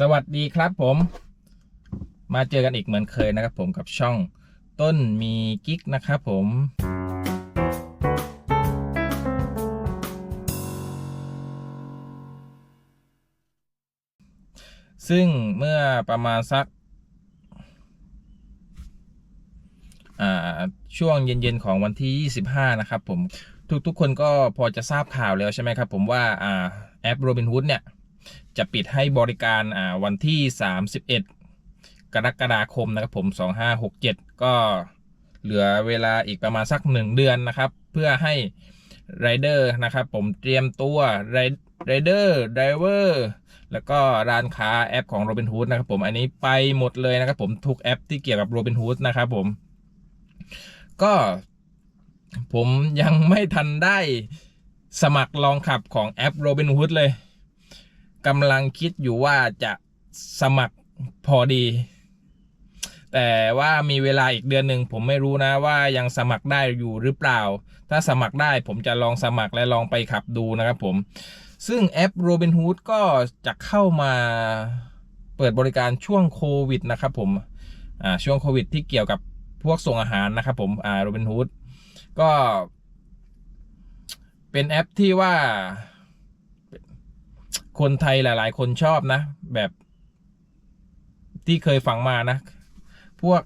สวัสดีครับผม มาเจอกันอีกเหมือนเคยนะครับผมกับช่องต้นมีกิ๊กนะครับผม ซึ่งเมื่อประมาณสักช่วงเย็นๆของวันที่ 25 นะครับผม ทุกๆคนก็พอจะทราบข่าวแล้วใช่ไหมครับผมว่าอแอป Robinhood เนี่ย จะปิดให้บริการอ่าวันที่ 31 กรกฎาคมนะครับผม 2567 ก็เหลือเวลาอีกประมาณสัก 1 เดือนนะครับ เพื่อให้ไรเดอร์นะครับผมเตรียมตัวไรเดอร์ไดเวอร์แล้วก็ร้านค้าแอปของ Robinhood นะครับผมอันนี้ไปหมดเลยนะครับผมทุกแอปที่เกี่ยวกับ Robinhood นะครับผม ก็ผมยังไม่ทันได้สมัครลองขับของแอป Robinhood เลย กำลังคิดอยู่ว่าจะสมัครพอดี แต่ว่ามีเวลาอีกเดือนหนึ่งผมไม่รู้นะว่ายังสมัครได้อยู่หรือเปล่า ถ้าสมัครได้ผมจะลองสมัครและลองไปขับดูนะครับผม ซึ่งแอป Robinhood ก็จะเข้ามาเปิดบริการช่วงโควิดนะครับผมอ่าช่วงโควิดที่เกี่ยวกับพวกส่งอาหารนะครับผมอ่า Robinhood ก็เป็นแอปที่ว่า คนไทยหลาย ๆ คนชอบนะ แบบที่เคยฟังมานะ พวก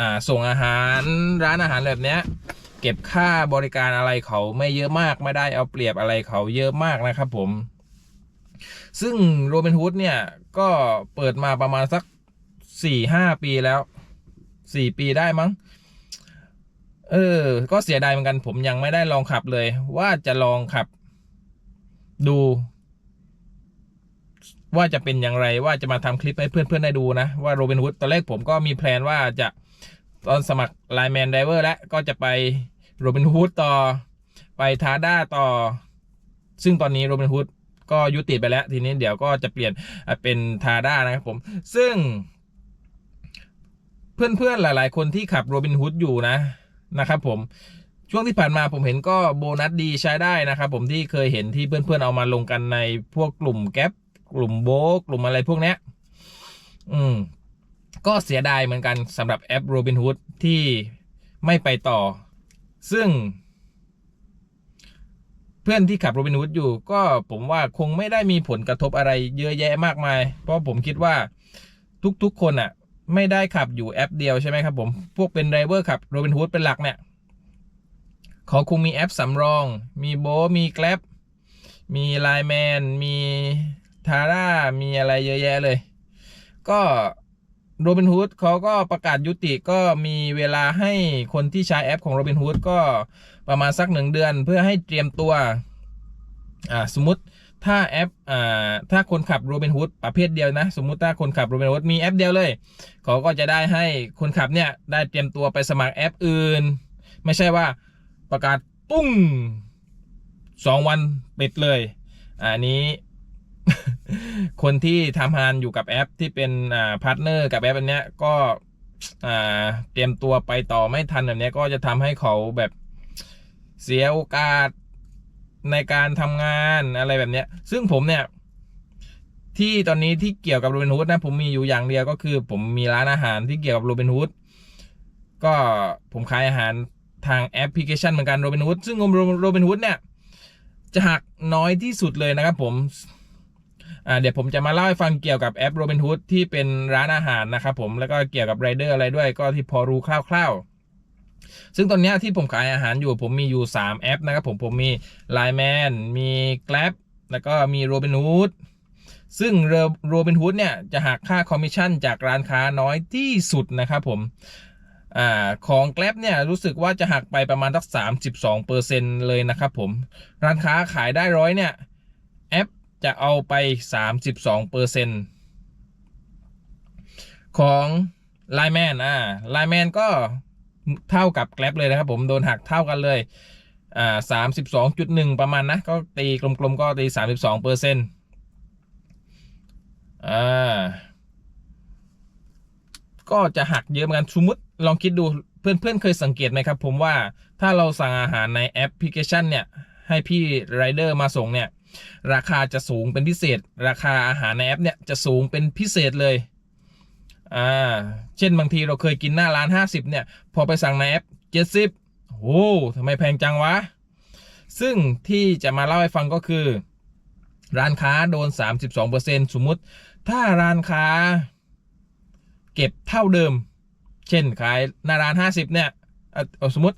อ่าส่งอาหารร้านอาหารแบบเนี้ย เก็บค่าบริการอะไรเขาไม่เยอะมากไม่ได้เอาเปรียบอะไรเขาเยอะมากนะครับผม ซึ่งโรบ n น o ูดเนี่ย ก็เปิดมาประมาณสักสี่ห้าปีแล้วสี่ปีได้มั้ง เออ ก็เสียดายเหมือนกันผมยังไม่ได้ลองขับเลย ว่าจะลองขับ ดู ว่าจะเป็นอย่างไรว่าจะมาทำคลิปให้เพื่อนๆได้ดูนะ ว่าโรบ n น o ูดตอนแรกผมก็มีแพลนว่าจะตอนสมัครไลแมนไดเวอร์แล้วก็จะไปโรบ n น o ูดต่อไปทาด้าต่อ ซึ่งตอนนี้โรบ n น o ูดก็ยุติไปแล้ว ทีนี้เดี๋ยวก็จะเปลี่ยนเป็นทาด้านะครับผม ซึ่ง เพื่อนๆหลาย ๆ คนที่ขับโรบิน o ุ d อยู่นะนะครับ ผมช่วงที่ผ่านมาผมเห็นก็โบนัสดีใช้ได้นะครับผมที่เคยเห็นที่เพื่อนๆเอามาลงกันในพวกกลุ่มแก๊ป กลุ่มโบกกลุ่มอะไรพวกเนี้ยอืม ก็เสียดายเหมือนกันสำหรับแอป Robinhood ที่ไม่ไปต่อ ซึ่ง เพื่อนที่ขับ Robinhood อยู่ ก็ผมว่าคงไม่ได้มีผลกระทบอะไรเยอะแยะมากมาย เพราะผมคิดว่าทุกๆคนอะ่ะ ไม่ได้ขับอยู่แอปเดียวใช่ไหมครับผม พวกเป็นไดเวอร์ขับ Robinhood เป็นหลักเนี่ยเขาคงมีแอปสำรอง มีโบมีแกลบมีไลแมน มี ทาร่ามีอะไรเยอะแยะเลย ก็โรบินฮูดเขาก็ประกาศยุติก็มีเวลาให้คนที่ใช้แอปของโรบินฮูดก็ประมาณสักหนึ่งเดือนเพื่อให้เตรียมตัวอ่าสมมติถ้าแอปอ่าถ้าคนขับโรบินฮูดประเภทเดียวนะ สมมุติถ้าคนขับโรบินฮูดมีแอปเดียวเลยเขาก็จะได้ให้คนขับเนี่ยได้เตรียมตัวไปสมัครแอปอื่น ไม่ใช่ว่าประกาศปุ้งสองวันปิดเลย อันนี้ คนที่ทำงานอยู่กับแอปที่เป็นพาร์ทเนอร์กับแอปอันเนี้ยก็เตรียมตัวไปต่อไม่ทันแบบเนี้ยก็จะทำให้เขาแบบเสียโอกาสในการทำงานอะไรแบบเนี้ยซึ่งผมเนี่ย ที่ตอนนี้ที่เกี่ยวกับโรบินฮูดนะ ผมมีอยู่อย่างเดียวก็คือ ผมมีร้านอาหารที่เกี่ยวกับโรบินฮูดก็ผมขายอาหารทางแอปพลิเคชันเหมือนกันโรบินฮูดซึ่งโรบินฮูดเนี่ย จะหักน้อยที่สุดเลยนะครับผม เดี๋ยวผมจะมาเล่าให้ฟังเกี่ยวกับแอป Robinhood ที่เป็นร้านอาหารนะครับผมแล้วก็เกี่ยวกับไรเดอร์อะไรด้วยก็ที่พอรู้คร่าวๆ ซึ่งตอนนี้ที่ผมขายอาหารอยู่ผมมีอยู่ 3 แอปนะครับผมผมมี Line Man มี Grab แล้วก็มี Robinhood ซึ่ง Robinhood เนี่ยจะหักค่าคอมมิชชั่นจากร้านค้าน้อยที่สุดนะครับผมอของ Grab เนี่ยรู้สึกว่าจะหักไปประมาณสัก32%เลยนะครับผม ร้านค้าขายได้ร้อยเนี่ยแอป จะเอาไป 32เปอร์เซ็นของไลแมนอ่าไลแมนก็เท่ากับแกลบเลยนะครับผมโดนหักเท่ากันเลยอ่าสามสิบสองจุดหนึ่งประมาณนะก็ตีกลมๆก็ตีสามสิบสองเปอร์เซ็นต์อ่าก็จะหักเยอะเหมือนกันสมมติลองคิดดูเพื่อนๆเคยสังเกตไหมครับ ผมว่าถ้าเราสั่งอาหารในแอปพลิเคชันเนี่ย ให้พี่ไรเดอร์มาส่งเนี่ย ราคาจะสูงเป็นพิเศษ ราคาอาหารในแอปเนี่ยจะสูงเป็นพิเศษเลยอ่าเช่นบางทีเราเคยกินหน้าร้าน 50เนี่ยพอไปสั่งในแอป70โอ้ทำไมแพงจังวะ ซึ่งที่จะมาเล่าให้ฟังก็คือ ร้านค้าโดน 32%สมมุติ ถ้าร้านค้าเก็บเท่าเดิม เช่นขายหน้าร้าน 50เนี่ยเอาสมมติ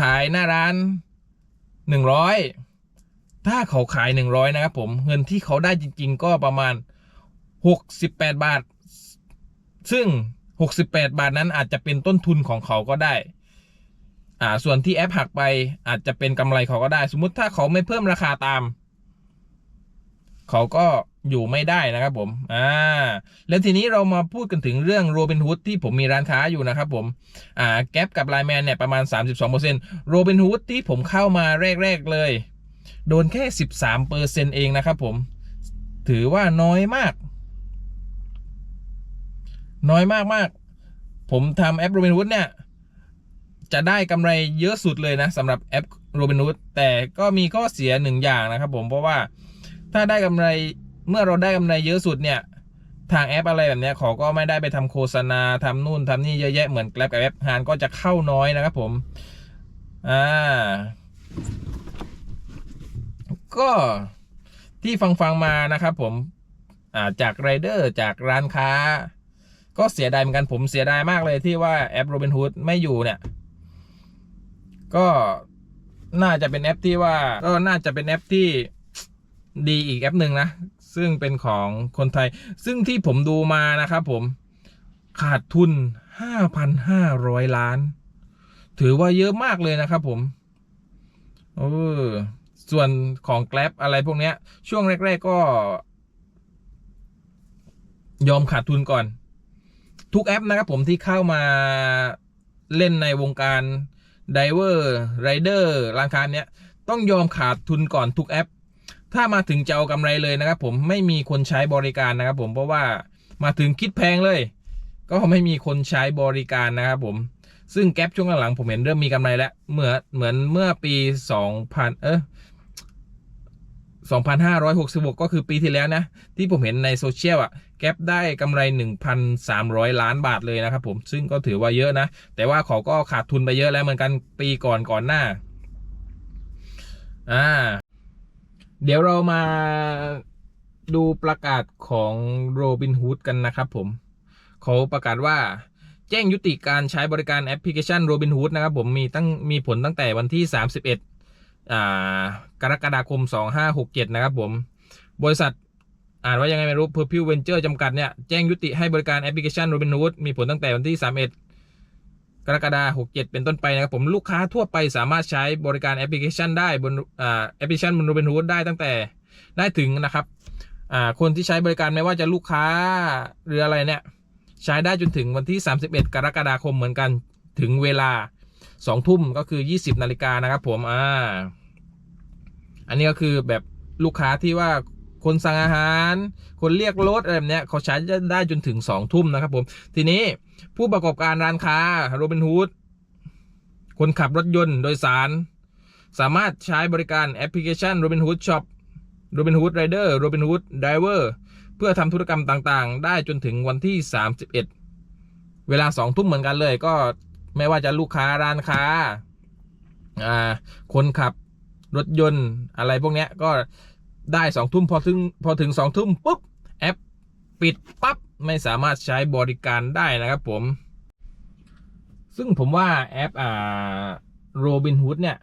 ขายหน้าร้าน 100 ถ้าเขาขาย 100 นะครับผมเงินที่เขาได้จริง ๆ ก็ประมาณ 68 บาท ซึ่ง 68 บาทนั้นอาจจะเป็นต้นทุนของเขาก็ได้ อ่าส่วนที่แอปหักไปอาจจะเป็นกำไรเขาก็ได้ สมมุติถ้าเขาไม่เพิ่มราคาตาม เขาก็อยู่ไม่ได้นะครับผม อ่า แล้วทีนี้เรามาพูดกันถึงเรื่องโรบิน h ูดที่ผมมีร้านค้าอยู่นะครับผม อ่า แก๊ปกับไลแมนเนี่ยประมาณ 32%โรบิน h ูดที่ผมเข้ามาแรก ๆ เลย โดนแค่ 13%เองนะครับผม ถือว่าน้อยมาก น้อยมากมากผมทำแอปโรบิน h ูดเนี่ย จะได้กำไรเยอะสุดเลยนะสำหรับแอปโรบิน h ูดแต่ก็มีข้อเสียหนึ่งอย่างนะครับผมเพราะว่าถ้าได้กำไรเมื่อเราได้กำไรเยอะสุดเนี่ยทางแอปอะไรแบบเนี้ยเขาก็ไม่ได้ไปทำโฆษณาทำนู่นทำนี่เยอะแยะเหมือนแกลบกับแอปหานก็จะเข้าน้อยนะครับผม อ่า ก็ที่ฟังฟังมานะครับผมาจากไรเดอร์จากร้านค้า ก็เสียดายเหมือนกันผมเสียดายมากเลยที่ว่าแอป Robinhood ไม่อยู่เนี่ย ก็น่าจะเป็นแอปที่ว่าก็น่าจะเป็นแอปที่ดีอีกแอปหนึ่งนะ ซึ่งเป็นของคนไทย ซึ่งที่ผมดูมานะครับผมขาดทุน 5,500 ล้าน ถือว่าเยอะมากเลยนะครับผม เออ ส่วนของแกลบอะไรพวกเนี้ย ช่วงแรก ๆ ก็ ยอมขาดทุนก่อน ทุกแอปนะครับผมที่เข้ามาเล่นในวงการไดเวอร์ไรเดอร์ร้านค้าเนี้ย ต้องยอมขาดทุนก่อนทุกแอป ถ้ามาถึงจะเอากำไรเลยนะครับผมไม่มีคนใช้บริการนะครับผมเพราะว่ามาถึงคิดแพงเลย ก็ไม่มีคนใช้บริการนะครับผมซึ่งแก๊ปช่วงหลังๆผมเห็นเริ่มมีกำไรแล้ว เหมือนเหมือนเมื่อปี 2000 เออ 2,566 ก็คือปีที่แล้วนะ ที่ผมเห็นในโซเชียลอะแก๊ปได้กำไร 1,300 ล้านบาทเลยนะครับผมซึ่งก็ถือว่าเยอะนะ แต่ว่าเขาก็ขาดทุนไปเยอะแล้วเหมือนกันปีก่อนก่อนหน้าอ่าเดี๋ยวเรามาดูประกาศของโรบิน h ูดกันนะครับผม เขาประกาศว่าแจ้งยุติการใช้บริการแอปพลิเคชัน Robinhood นะครับผมมีตั้งมีผลตั้งแต่วันที่ 31 กรกฎาคม 2567 นะครับผม บริษัทอ่านว่ายังไงไม่รู้ Purple Venture จำกัดเนี่ย แจ้งยุติให้บริการแอปพลิเคชัน Robinhood มีผลตั้งแต่วันที่ 31 กรกฎาคม 67 เป็นต้นไปนะครับผมลูกค้าทั่วไปสามารถใช้บริการแอปพลิเคชันได้บนอ่าแอปพลิเคชันบน Robinhood ได้ตั้งแต่ได้ถึงนะครับอ่าคนที่ใช้บริการไม่ว่าจะลูกค้าหรืออะไรเนี่ยใช้ได้จนถึงวันที่ 31 กรกฎาคมเหมือนกันถึงเวลา 2ทุ่มก็คือ20นาฬิกานะครับ ผมอ่าอันนี้ก็คือแบบลูกค้าที่ว่าคนสั่งอาหาร คนเรียกรถอะไรแบบเนี้ยเขาใช้ได้จนถึง2ทุ่มนะครับ ผม ทีนี้ผู้ประกอบการร้านค้าโรบินฮูดคนขับรถยนต์โดยสาร สามารถใช้บริการแอปพลิเคชัน Robinhood Shop Robinhood Rider Robinhood Driver เพื่อทำธุรกรรมต่างๆ ได้จนถึงวันที่ 31 เวลา 2 ทุ่มเหมือนกันเลย ก็ ไม่ว่าจะลูกค้าร้านค้าคนขับรถยนต์อะไรพวกนี้ก็ได้2ทุ่มพอถึงพอถึง2ทุ่มปุ๊บ แอปปิดปั๊บ ไม่สามารถใช้บริการได้นะครับผม ซึ่งผมว่าแอปอ่าโรบินฮูดเนี่ย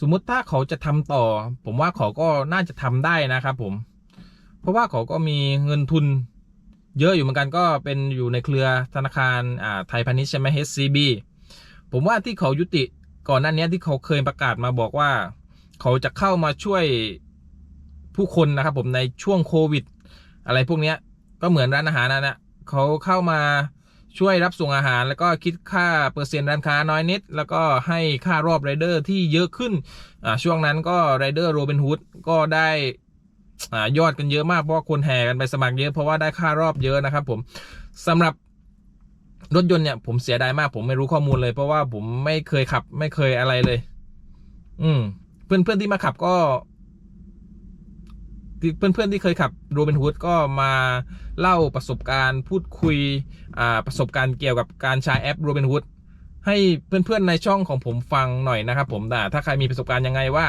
สมมุติถ้าเขาจะทำต่อ ผมว่าเขาก็น่าจะทำได้นะครับผม เพราะว่าเขาก็มีเงินทุนเยอะอยู่เหมือนกันก็เป็นอยู่ในเครือธนาคารอ่าไทยพาณิชย์ใช่ไหม HCB ผมว่าที่เขายุติก่อนหน้านี้ที่เขาเคยประกาศมาบอกว่า เขาจะเข้ามาช่วยผู้คนนะครับ ผมในช่วงโควิด อะไรพวกเนี้ยก็เหมือนร้านอาหารนั่นนะเขาเข้ามาช่วยรับส่งอาหาร แล้วก็คิดค่าเปอร์เซ็นต์ร้านค้าน้อยนิด แล้วก็ให้ค่ารอบไรเดอร์ที่เยอะขึ้นช่วงนั้นก็ไรเดอร์โรเบินฮูดก็ได้อยอดกันเยอะมากเพราะคนแห่กันไปสมัครเยอะเพราะว่าได้ค่ารอบเยอะนะครับผมสำหรับ รถยนต์เนี่ยผมเสียดายมาก ผมไม่รู้ข้อมูลเลย เพราะว่าผมไม่เคยขับ ไม่เคยอะไรเลย อืม เพื่อนเพื่อนที่มาขับก็ที่อนเพื่อนที่เคยขับโรบินฮูดก็มาเล่าประสบการณ์พูดคุยอ่าประสบการณ์เกี่ยวกับการใช้แอปโรบินฮูดให้เพื่อนๆในช่องของผมฟังหน่อยนะครับผมแต่ถ้าใครมีประสบการณ์ยังไงว่า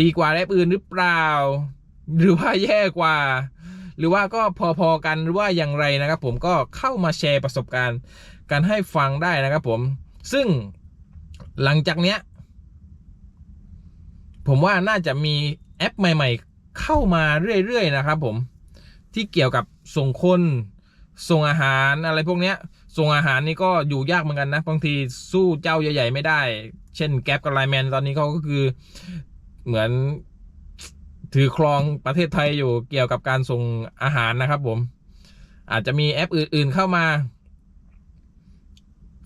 ดีกว่าแอปอื่นหรือเปล่า หรือว่าแย่กว่า รือว่าก็พอๆกันหรือว่าอย่างไรนะครับ ผมก็เข้ามาแชร์ประสบการณ์กันให้ฟังได้นะครับผมซึ่งหลังจากเนี้ย ผมว่าน่าจะมีแอปใหม่ ๆ เข้ามาเรื่อยๆนะครับ ผมที่เกี่ยวกับส่งคนส่งอาหารอะไรพวกเนี้ยส่งอาหารนี่ก็อยู่ยากเหมือนกันนะบางทีสู้เจ้าใหญ่ๆไม่ได้ เช่นแก๊ปกับไลแมนตอนนี้เขาก็คือเหมือน ถือครองประเทศไทยอยู่เกี่ยวกับการส่งอาหารนะครับ ผม อาจจะมีแอปอื่น ๆเข้ามา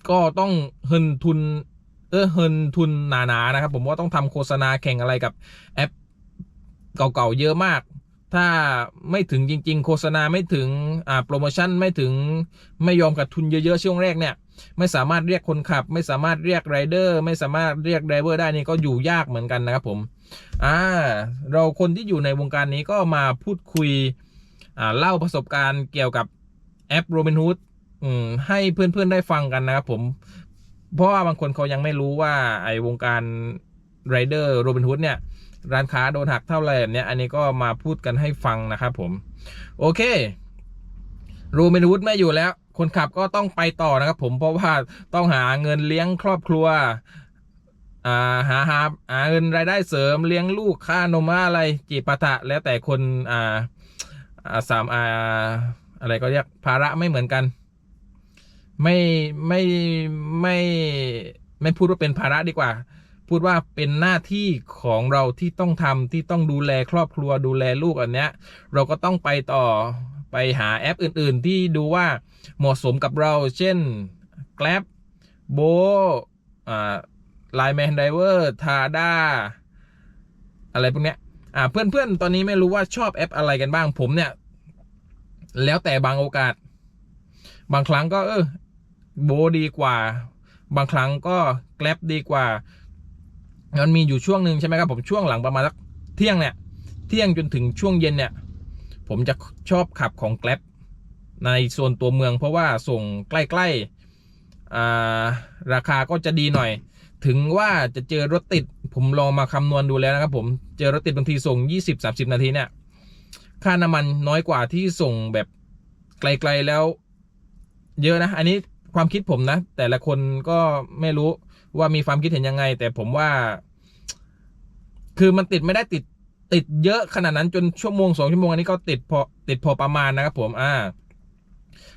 ก็ต้องเฮินทุน เออเฮินทุนหนาๆนะครับ ผมว่าต้องทำโฆษณาแข่งอะไรกับแอปเก่าๆเยอะมาก ถ้าไม่ถึงจริง ๆ โฆษณาไม่ถึงอ่าโปรโมชั่นไม่ถึงไม่ยอมกัดทุนเยอะๆช่วงแรกเนี่ย ไม่สามารถเรียกคนขับ ไม่สามารถเรียกไรเดอร์ไม่สามารถเรียกไดรเวอร์ได้นี่ก็อยู่ยากเหมือนกันนะครับผมอ่าเราคนที่อยู่ในวงการนี้ก็มาพูดคุยอ่าเล่าประสบการณ์เกี่ยวกับแอป Robinhood ให้เพื่อนๆได้ฟังกันนะครับผม เพราะว่าบางคนเขายังไม่รู้ว่าไอ้วงการไรเดอร์โรบินฮูดเนี่ย ร้านค้าโดนหักเท่าไรแบบเนี้ยอันนี้ก็มาพูดกันให้ฟังนะครับผม โอเคโรบินฮูดไม่อยู่แล้ว คนขับก็ต้องไปต่อนะครับผมเพราะว่าต้องหาเงินเลี้ยงครอบครัวาหาหาหาเงินรายได้เสริมเลี้ยงลูกค่านมอะไรจีปาถะแล้วแต่คนอ่าอ่าสามอ่าอะไรก็เรียกภาระไม่เหมือนกัน ไม่ไม่ไม่ไม่พูดว่าเป็นภาระดีกว่า พูดว่าเป็นหน้าที่ของเราที่ต้องทำที่ต้องดูแลครอบครัวดูแลลูกอันเนี้ย เราก็ต้องไปต่อไปหาแอปอื่น ๆ ที่ดูว่าเหมาะสมกับเรา เช่น Grab โบอ่าไลแมนไดเวอร์ทาด้าอะไรพวกเนี้ยอ่าเพื่อนๆ ตอนนี้ไม่รู้ว่าชอบแอปอะไรกันบ้าง ผมเนี่ย แล้วแต่บางโอกาส บางครั้งก็เออโบดีกว่า บางครั้งก็แกลบดีกว่า มันมีอยู่ช่วงหนึ่งใช่ไหมครับผมช่วงหลังประมาณสักเที่ยงเนี่ย เที่ยงจนถึงช่วงเย็นเนี่ย ผมจะชอบขับของแกลบในโซนตัวเมือง เพราะว่าส่งใกล้ๆราคาก็จะดีหน่อย ถึงว่าจะเจอรถติด ผมลองมาคำนวณดูแล้วนะครับผมเจอรถติดบางทีส่ง 20-30 นาทีเนี่ย ค่าน้ำมันน้อยกว่าที่ส่งแบบไกลๆแล้ว เยอะนะ อันนี้ ความคิดผมนะ แต่ละคนก็ไม่รู้ว่ามีความคิดเห็นยังไง แต่ผมว่า คือมันติดไม่ได้ติดติดเยอะขนาดนั้นจนชั่วโมงสองชั่วโมงอันนี้ก็ติดพอติดพอประมาณนะครับผมอ่า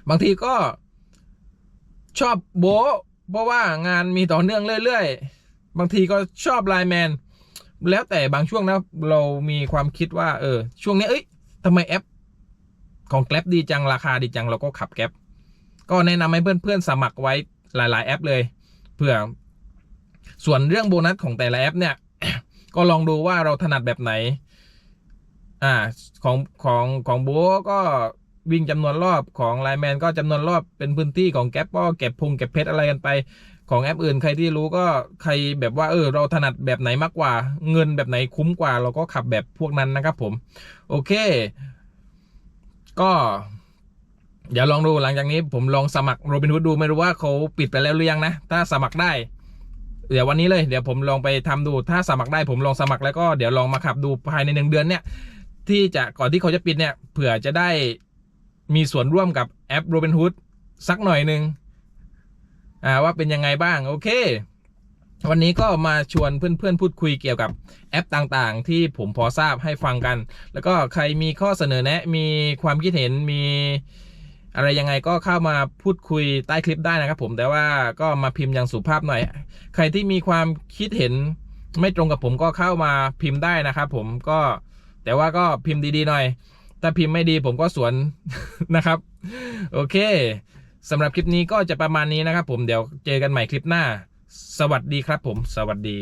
บางทีก็ชอบโบเพราะว่างานมีต่อเนื่องเรื่อยๆ บางทีก็ชอบไลน์แมนแล้วแต่บางช่วงนะ เรามีความคิดว่า เออ ช่วงนี้เอ้ยทำไมแอป ของแกลบดีจังราคาดีจังเราก็ขับแกลบ ก็แนะนำให้เพื่อนๆสมัครไว้หลาย ๆ แอปเลยเพื่อ ส่วนเรื่องโบนัสของแต่ละแอปเนี่ย ก็ลองดูว่าเราถนัดแบบไหน อ่าของของของโบก็วิ่งจำนวนรอบของไลแมนก็จำนวนรอบเป็นพื้นที่ของแก๊ปก็เก็บพุงเก็บเพชรอะไรกันไป ของแอปอื่นใครที่รู้ก็ใครแบบว่าเออเราถนัดแบบไหนมากกว่า เงินแบบไหนคุ้มกว่า เราก็ขับแบบพวกนั้นนะครับผม โอเค ก็ เดี๋ยวลองดูหลังจากนี้ผมลองสมัครโรบิน o ูดดูไม่รู้ว่าเขาปิดไปแล้วหรือยังนะ ถ้าสมัครได้ เดี๋ยววันนี้เลยเดี๋ยวผมลองไปทำดู ถ้าสมัครได้ผมลองสมัครแล้วก็เดี๋ยวลองมาขับดูภายในหนึ่งเดือนเนี่ยที่จะก่อนที่เขาจะปิดเนี่ยเผื่อจะได้มีส่วนร่วมกับแอป Robinhood สักหน่อยหนึ่งอ่าว่าเป็นยังไงบ้างโอเค วันนี้ก็มาชวนเพื่อนๆพูดคุยเกี่ยวกับแอปต่างๆ ที่ผมพอทราบให้ฟังกัน แล้วก็ใครมีข้อเสนอแนะ มีความคิดเห็นมี อะไรยังไงก็เข้ามาพูดคุยใต้คลิปได้นะครับผมแต่ว่าก็มาพิมพ์อย่างสุภาพหน่อย ใครที่มีความคิดเห็นไม่ตรงกับผมก็เข้ามาพิมพ์ได้นะครับผมก็แต่ว่าก็พิมพ์ดีๆหน่อย ถ้าพิมพ์ไม่ดีผมก็สวนนะครับ โอเคสำหรับคลิปนี้ก็จะประมาณนี้นะครับผมเดี๋ยวเจอกันใหม่คลิปหน้า สวัสดีครับผม สวัสดี